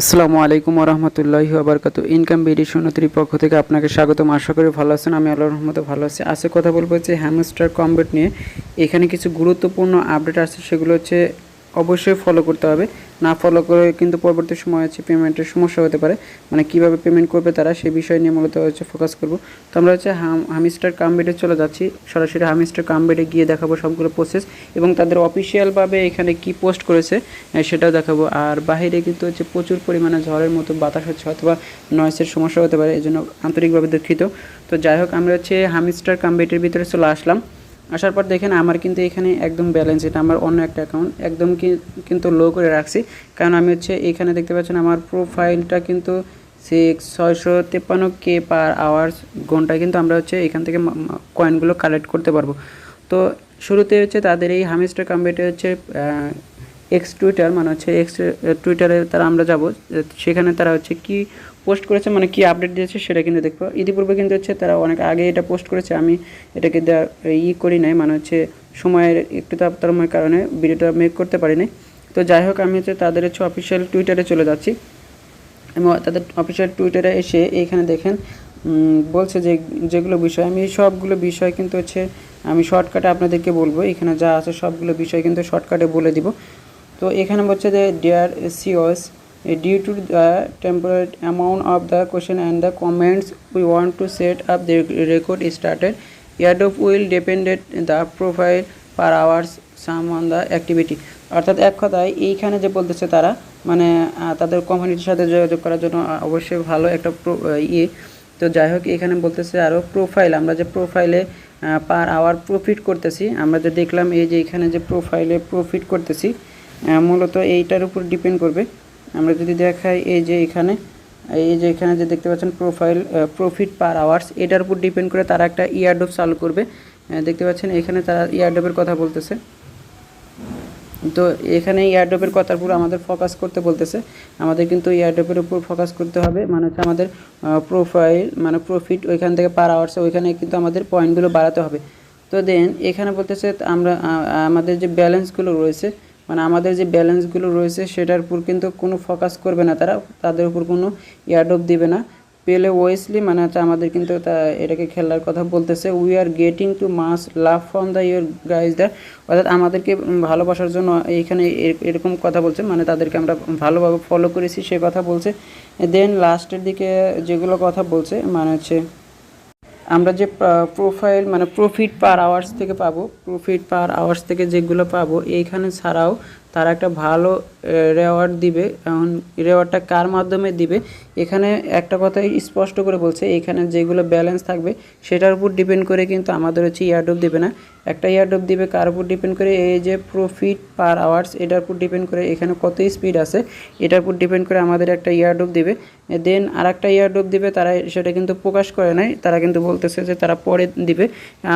আসসালামু আলাইকুম রহমতুল্লাহি আবরকাত ইনকাম বিডি সুন্নতির পক্ষ থেকে আপনাকে স্বাগতম। আশা করি ভালো আছেন, আমি আল্লাহ রহমতে ভালো আছি। আজকে কথা বলব যে হ্যামস্টার কমবেট নিয়ে। এখানে কিছু গুরুত্বপূর্ণ আপডেট আছে সেগুলো হচ্ছে অবশ্যই ফলো করতে হবে। না ফলো করে কিন্তু পরবর্তী সময় হচ্ছে পেমেন্টের সমস্যা হতে পারে। মানে কীভাবে পেমেন্ট করবে তারা সেই বিষয় নিয়ে মূলত হচ্ছে ফোকাস করব। তো আমরা হচ্ছে হাম হামিস্টার কামবেডে চলে যাচ্ছি। সরাসরি হামিস্টার কামবেডে গিয়ে দেখাবো সবগুলো প্রসেস এবং তাদের অফিসিয়ালভাবে এখানে কি পোস্ট করেছে সেটাও দেখাবো। আর বাইরে কিন্তু হচ্ছে প্রচুর পরিমাণে ঝড়ের মতো বাতাস হচ্ছে, অথবা নয়েসের সমস্যা হতে পারে এই জন্য আন্তরিকভাবে দুঃখিত। তো যাই হোক, আমরা হচ্ছে হামিস্টার কামবেটের ভিতরে চলে আসলাম। আসার পর দেখেন আমার কিন্তু এখানে একদম ব্যালেন্স এটা আমার অন্য একটা অ্যাকাউন্ট একদম কিন্তু লো করে রাখছি। কারণ আমি হচ্ছে এখানে দেখতে পাচ্ছেন আমার প্রোফাইলটা কিন্তু সিক্স ছয়শো তেপ্পান্ন কে পার আওয়ার্স ঘন্টায় কিন্তু আমরা হচ্ছে এখান থেকে কয়েনগুলো কালেক্ট করতে পারব। তো শুরুতে হচ্ছে তাদের এই হামিস্টার কম্পিউটার হচ্ছে এক্স টুইটার মানে হচ্ছে এক্স টুইটারে তারা আমরা যাব সেখানে তারা হচ্ছে কি পোস্ট করেছে মানে কি আপডেট দিয়েছে সেটা কিন্তু দেখব। ইতিপূর্বে কিন্তু হচ্ছে তারা অনেক আগে এটা পোস্ট করেছে, আমি এটাকে ই করি নাই মানে হচ্ছে সময়ের একটু তারতম্যের কারণে ভিডিওটা মেক করতে পারি নাই। তো যাই হোক, আমি হচ্ছে তাদের হচ্ছে অফিসিয়াল টুইটারে চলে যাচ্ছি। এবং তাদের অফিসিয়াল টুইটারে এসে এইখানে দেখেন বলছে যে যেগুলো বিষয়, আমি সবগুলো বিষয় কিন্তু হচ্ছে আমি শর্টকাটে আপনাদেরকে বলব, এখানে যা আছে সবগুলো বিষয় কিন্তু শর্টকাটে বলে দিব। তো এখানে বলছে যে dear CEOs due to the temporary amount of the question and the comments we want to set up the record started ইয়ারডোপ will depended the profile per hours some on the activity অর্থাৎ এক কথায়, এইখানে যে বলতেছে তারা মানে তাদের কমিউনিটির সাথে যোগাযোগ করার জন্য অবশ্যই ভালো একটা ইয়ে। তো যাই হোক, এখানে বলতেছে আরও প্রোফাইল আমরা যে প্রোফাইলে পার আওয়ার প্রফিট করতেছি, আমরা যে দেখলাম এই যে এখানে যে প্রোফাইলে প্রফিট করতেছি মূলত এইটার উপর ডিপেন্ড করবে। আমরা যদি দেখাই এই যে এখানে, এই যে এখানে যে দেখতে পাচ্ছেন প্রোফাইল প্রফিট পার আওয়ার্স এটার উপর ডিপেন্ড করে তারা একটা ইয়ারডোপ চালু করবে। দেখতে পাচ্ছেন এখানে তারা ইয়ারডোপের কথা বলতেছে। তো এখানে এয়ারড্রপের কথার উপর আমাদের ফোকাস করতে বলতেছে। আমাদের কিন্তু এয়ারড্রপের উপর ফোকাস করতে হবে। মানে হচ্ছে আমাদের প্রোফাইল মানে প্রফিট ওইখান থেকে পার আওয়ার্সে ওইখানে কিন্তু আমাদের পয়েন্টগুলো বাড়াতে হবে। তো দেন এখানে বলতেছে আমরা আমাদের যে ব্যালেন্সগুলো রয়েছে মানে আমাদের যে ব্যালেন্সগুলো রয়েছে সেটার উপর কিন্তু কোনো ফোকাস করবে না তারা, তাদের উপর কোনো এয়ারড্রপ দিবে না। পেলে ওয়েসলি মানে হচ্ছে আমাদের কিন্তু তা এটাকে খেলার কথা বলতেছে we are getting to mass love from the your guys the অর্থাৎ আমাদেরকে ভালোবাসার জন্য এইখানে এরকম কথা বলছে মানে তাদেরকে আমরা ভালোভাবে ফলো করেছি সে কথা বলছে। দেন লাস্টের দিকে যেগুলো কথা বলছে মানে হচ্ছে আমরা যে প্রোফাইল মানে প্রফিট পার আওয়ার্স থেকে পাবো প্রফিট পার আওয়ার্স থেকে যেগুলো পাবো, এইখানে ছাড়াও তারা একটা ভালো রেওয়ার্ড দিবে। এখন রেওয়ার্ডটা কার মাধ্যমে দিবে? এখানে একটা কথাই স্পষ্ট করে বলছে, এখানে যেগুলো ব্যালেন্স থাকবে, সেটার উপর ডিপেন্ড করে কিন্তু আমাদের হচ্ছে ইয়ারডোপ দিবে না। একটা ইয়ারডোপ দিবে কার উপর ডিপেন্ড করে? এই যে প্রফিট পার আওয়ার্স এটার উপর ডিপেন্ড করে এখানে কত স্পিড আছে? এটার উপর ডিপেন্ড করে আমাদের একটা ইয়ারডোপ দিবে। দেন আর একটা ইয়ারডোপ দিবে, তারা সেটা কিন্তু প্রকাশ করে নাই। তারা কিন্তু বলতেছে যে তারা পরে দিবে।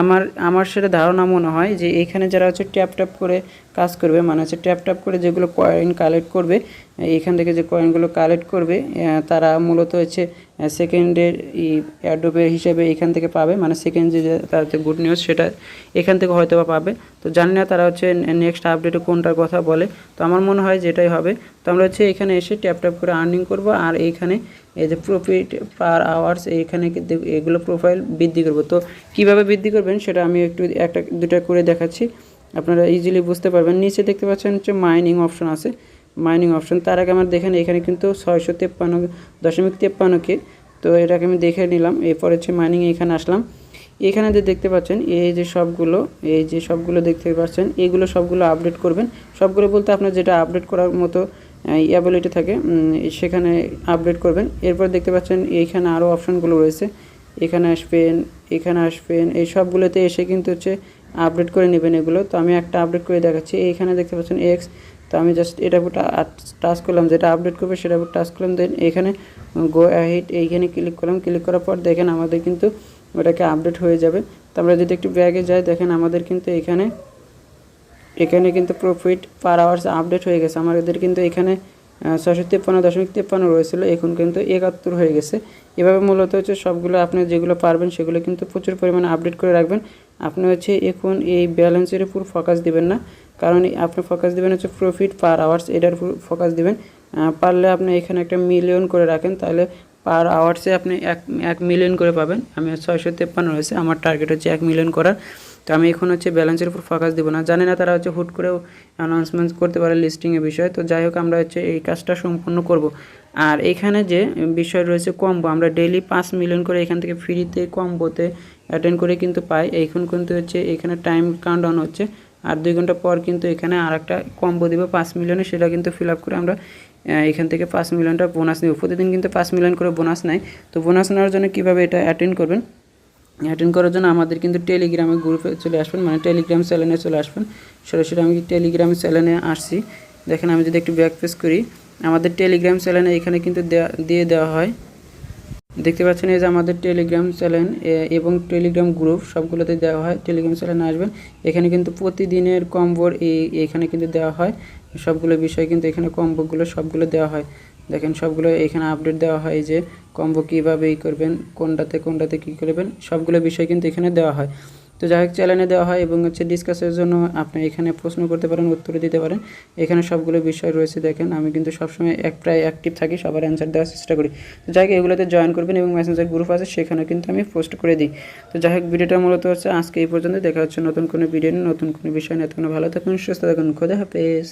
আমার আমার সেটা ধারণা মনে হয় যে এখানে যারা হচ্ছে ট্যাপ ট্যাপ করে কাজ করবে মানে হচ্ছে ট্যাপ ট্যাপ করে যেগুলো কয়েন কালেক্ট করবে এখান থেকে যে কয়েনগুলো কালেক্ট করবে তারা মূলত হচ্ছে সেকেন্ডের অ্যাডোপের হিসেবে এখান থেকে পাবে মানে সেকেন্ড যে তার গুড নিউজ সেটা এখান থেকে হয়তো বা পাবে। তো জানি না তারা হচ্ছে নেক্সট আপডেটে কোনটার কথা বলে। তো আমার মনে হয় যেটাই হবে, তো আমরা হচ্ছে এখানে এসে ট্যাপ ট্যাপ করে আর্নিং করব, আর এইখানে এই যে প্রফিট পার আওয়ার্স এইখানে এগুলো প্রোফাইল বৃদ্ধি করব। তো কীভাবে বৃদ্ধি করবেন সেটা আমি একটু, একটা, দুটা করে দেখাচ্ছি। আপনারা ইজিলি বুঝতে পারবেন। নিচে দেখতে পাচ্ছেন হচ্ছে মাইনিং অপশন আছে। মাইনিং অপশন তার আগে আমার দেখেন, এখানে কিন্তু ছয়শো তেপ্পান্ন দশমিক তেপ্পান্নকে তো এটাকে আমি দেখে নিলাম, এরপর হচ্ছে মাইনিং এখানে আসলাম। এখানে যে দেখতে পাচ্ছেন, এই যে সবগুলো, এই যে সবগুলো দেখতে পাচ্ছেন, এগুলো সবগুলো আপডেট করবেন। সবগুলো বলতে আপনার যেটা আপডেট করার মতো অ্যাবিলিটি থাকে সেখানে আপডেট করবেন। এরপর দেখতে পাচ্ছেন এইখানে আরও অপশনগুলো রয়েছে। এখানে আসবেন এখানে আসবেন, এই সবগুলোতে এসে কিন্তু হচ্ছে আপডেট করে নেবেন এগুলো। তো আমি একটা আপডেট করে দেখাচ্ছি। এইখানে দেখতে পাচ্ছেন এক্স তো আমি জাস্ট এটা টাচ করলাম। যেটা আপডেট করবে সেটা টাচ করলাম। দেন এখানে গো অ্যাহিট এইখানে ক্লিক করলাম। ক্লিক করার পর দেখেন আমাদের কিন্তু ওটাকে আপডেট হয়ে যাবে। তো আমরা যদি একটু ব্যাগে যাই, দেখেন আমাদের কিন্তু এখানে এখানে কিন্তু প্রফিট পার আওয়ার্স আপডেট হয়ে গেছে। আমাদের কিন্তু এখানে ছশো তেপ্পান্ন, দশমিক তেপ্পান্ন রয়েছিল, এখন কিন্তু একাত্তর হয়ে গেছে। এভাবে মূলত হচ্ছে সবগুলো আপনি যেগুলো পারবেন সেগুলো কিন্তু প্রচুর পরিমাণে আপডেট করে রাখবেন। আপনি হচ্ছে এখন এই ব্যালেন্সের উপর ফোকাস দিবেন না। কারণ আপনি ফোকাস দিবেন হচ্ছে প্রফিট পার আওয়ার্স এটার উপর ফোকাস দিবেন। পারলে আপনি এখানে একটা মিলিয়ন করে রাখেন, তাহলে পার আওয়ার্সে আপনি এক এক মিলিয়ন করে পাবেন। আমি ছয়শো তেপ্পান্ন রয়েছে, আমার টার্গেট হচ্ছে এক মিলিয়ন করার। তো আমি এখন হচ্ছে ব্যালেন্সের উপর ফোকাস দেবো না। জানি না তারা হচ্ছে হুট করেও অ্যানাউন্সমেন্ট করতে পারে লিস্টিংয়ের বিষয়ে। তো যাই হোক, আমরা হচ্ছে এই কাজটা সম্পূর্ণ করব। আর এখানে যে বিষয় রয়েছে কম্বো আমরা ডেইলি পাঁচ মিলিয়ন করে এখান থেকে ফ্রিতে কম্বোতে অ্যাটেন্ড করে কিন্তু পাই। এখন কিন্তু হচ্ছে এখানে টাইম কাউন্ট ডাউন হচ্ছে। আর দুই ঘণ্টা পর কিন্তু এখানে আর একটা কম্বো দেবে, পাঁচ মিলিয়নে সেটা কিন্তু ফিল আপ করে আমরা এখান থেকে পাঁচ মিলিয়নটা বোনাস নেব। প্রতিদিন কিন্তু পাঁচ মিলিয়ন করে বোনাস নেয়। তো বোনাস নেওয়ার জন্য কীভাবে এটা অ্যাটেন্ড করবেন? অ্যাটেন্ড করার জন্য আমাদের কিন্তু টেলিগ্রামে গ্রুপে চলে আসবেন মানে টেলিগ্রাম চ্যানেলে চলে আসবেন। সরাসরি আমি টেলিগ্রাম চ্যানেলে আসছি। দেখেন আমি যদি একটু ব্যাক করি, আমাদের টেলিগ্রাম চ্যানেলে এখানে কিন্তু দিয়ে দেওয়া হয়। দেখতে পাচ্ছেন এই যে আমাদের টেলিগ্রাম চ্যানেল এবং টেলিগ্রাম গ্রুপ সবগুলোতে দেওয়া হয়। টেলিগ্রাম চ্যানেলে আসবেন। এখানে কিন্তু প্রতিদিনের কম্বোর এই, এখানে কিন্তু দেওয়া হয়। সবগুলো বিষয় কিন্তু এখানে কম্বোগুলো সবগুলো দেওয়া হয়। দেখেন সবগুলো এখানে আপডেট দেওয়া হয় যে কম্বো কীভাবে ই করবেন, কোনটাতে কোনটাতে কী করবেন, সবগুলো বিষয় কিন্তু এখানে দেওয়া হয়। তো যাই হোক চ্যানেলে দেওয়া হয় এবং হচ্ছে ডিসকাসের জন্য আপনি এখানে প্রশ্ন করতে পারেন উত্তর দিতে পারেন। এখানে সবগুলো বিষয় রয়েছে, দেখেন। আমি কিন্তু সবসময় এক, প্রায় অ্যাক্টিভ থাকি, সবার অ্যান্সার দেওয়ার চেষ্টা করি। তো যাই হোক, এগুলোতে জয়েন করবেন এবং মেসেঞ্জার গ্রুপ আছে সেখানে কিন্তু আমি পোস্ট করে দিই। তো যাই হোক, ভিডিওটা মূলত হচ্ছে আজকে এই পর্যন্ত দেখা হচ্ছে নতুন কোনো ভিডিও নতুন কোনো বিষয় নিয়ে। তখন ভালো থাকুন, সুস্থ থাকুন। খোদা হাফেজ।